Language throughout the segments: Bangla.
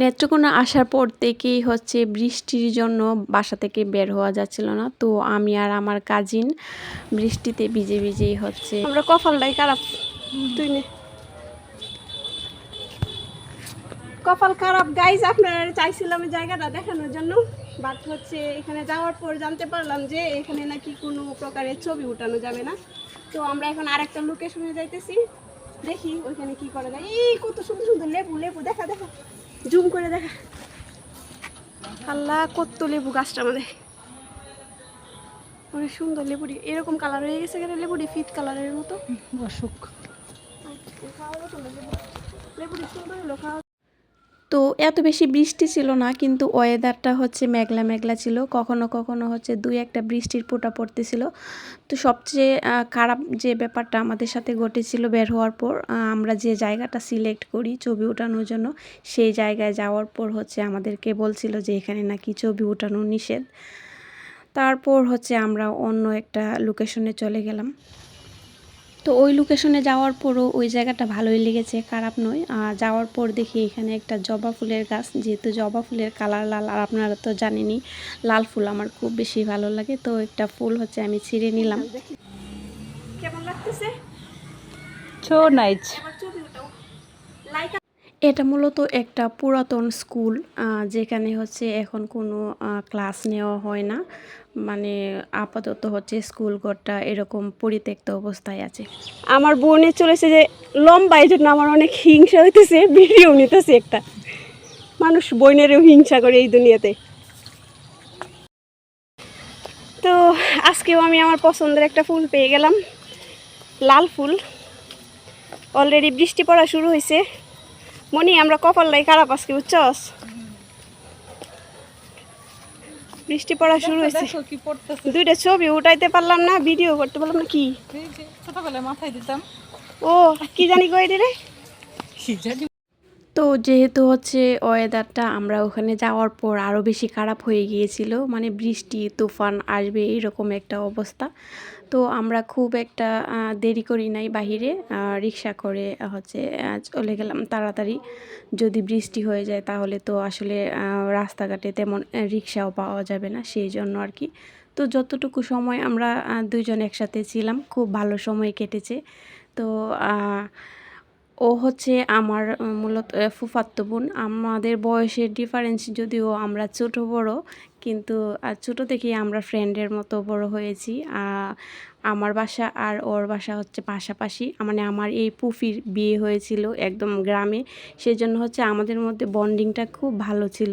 নেত্রকোনা আসার পর থেকেই হচ্ছে বৃষ্টির জন্য বাসা থেকে বের হওয়া যাচ্ছিল না। তো আমি আর আমার কাজিন বৃষ্টিতে ভিজে ভিজেই হচ্ছে আমরা কপালটাই খারাপ। তুই নে। কপাল খারাপ। গাইজ আপনারা চাইছিলাম জায়গাটা দেখানোর জন্য বাট হচ্ছে এখানে যাওয়ার পর জানতে পারলাম যে এখানে নাকি কোনো প্রকারের ছবি উঠানো যাবে না। তো আমরা এখন আরেকটা লোকেশনে যাইতেছি। দেখি ওইখানে কি করা যায়। এই কত সুন্দর সুন্দর লেবু লেবু, দেখা দেখা। জুম করে দেখা। আল্লাহ কত লেবু গাছটা আমাদের। অনেক সুন্দর লেবুটি। এরকম কালার হয়ে গেছে কেন? লেবুটি ফিট কালারের মতো। অসুখ। লেবুটি। সুন্দর হলো খাওয়া তো এত বেশি বৃষ্টি ছিল না, কিন্তু ওয়েদারটা হচ্ছে মেঘলা মেঘলা ছিল। কখনো কখনো হচ্ছে দুই একটা বৃষ্টির ফোঁটা পড়তেছিল। তো সবচেয়ে খারাপ যে ব্যাপারটা আমাদের সাথে ঘটেছিল বের হওয়ার পর আমরা যে জায়গাটা সিলেক্ট করি ছবি ওঠানোর জন্য, সেই জায়গায় যাওয়ার পর হচ্ছে আমাদেরকে বলছিল যে এখানে নাকি ছবি ওঠানো নিষেধ। তারপর হচ্ছে আমরা অন্য একটা লোকেশনে চলে গেলাম। তো ওই লোকেশনে যাওয়ার পরও ওই জায়গাটা ভালোই লেগেছে খারাপ নয়। আর যাওয়ার পর দেখি এখানে একটা জবা ফুলের গাছ যেহেতু জবা ফুলের কালার লাল আর আপনারা তো জানেনি লাল ফুল আমার খুব বেশি ভালো লাগে। তো একটা ফুল হচ্ছে আমি ছিঁড়ে নিলাম। কেমন লাগতেছে? ছবি উঠাও লাইক এটা মূলত একটা পুরাতন স্কুল যেখানে হচ্ছে এখন কোনো ক্লাস নেওয়া হয় না। মানে আপাতত হচ্ছে স্কুল ঘরটা এরকম পরিত্যক্ত অবস্থায় আছে। আমার বোনে চলেছে যে লম্বা এই জন্য আমার অনেক হিংসা হইতেছে, ভিডিও নিতেছে একটা। মানুষ বোনেরও হিংসা করে এই দুনিয়াতে। তো আজকেও আমি আমার পছন্দের একটা ফুল পেয়ে গেলাম, লাল ফুল। অলরেডি বৃষ্টি পড়া শুরু হয়েছে মনি আমরা কপালটাই খারাপ আজকে বুঝছস? বৃষ্টি পড়া শুরু হয়েছে। দুইটা ছবি উঠাইতে পারলাম না ভিডিও করতে পারলাম না কি? ছোটবেলায় মাথায় দিতাম। ও কি জানি কই রে? তো যেহেতু হচ্ছে ওয়েদারটা আমরা ওখানে যাওয়ার পর আরও বেশি খারাপ হয়ে গিয়েছিল মানে বৃষ্টি, তুফান আসবে এরকম একটা অবস্থা। তো আমরা খুব একটা দেরি করি নাই বাহিরে রিক্সা করে হচ্ছে চলে গেলাম তাড়াতাড়ি। যদি বৃষ্টি হয়ে যায় তাহলে তো আসলে রাস্তাঘাটে তেমন রিক্সাও পাওয়া যাবে না, সেই জন্য আর কি। তো যতটুকু সময় আমরা দুইজন একসাথে ছিলাম, খুব ভালো সময় কেটেছে। তো ও হচ্ছে আমার মূলত আহ, ফুফাতো বোন। আমাদের বয়সের ডিফারেন্স যদিও আমরা ছোট বড় কিন্তু ছোট থেকেই আমরা ফ্রেন্ডের মতো বড় হয়েছি। আমার বাসা আর ওর বাসা হচ্ছে পাশাপাশি। মানে আমার এই পুফির বিয়ে হয়েছিল একদম গ্রামে। সেই জন্য হচ্ছে আমাদের মধ্যে বন্ডিংটা খুব ভালো ছিল।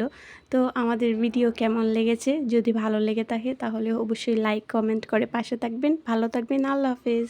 তো আমাদের ভিডিও কেমন লেগেছে? যদি ভালো লেগে থাকে তাহলে অবশ্যই লাইক কমেন্ট করে পাশে থাকবেন। ভালো থাকবেন। আল্লাহ হাফেজ।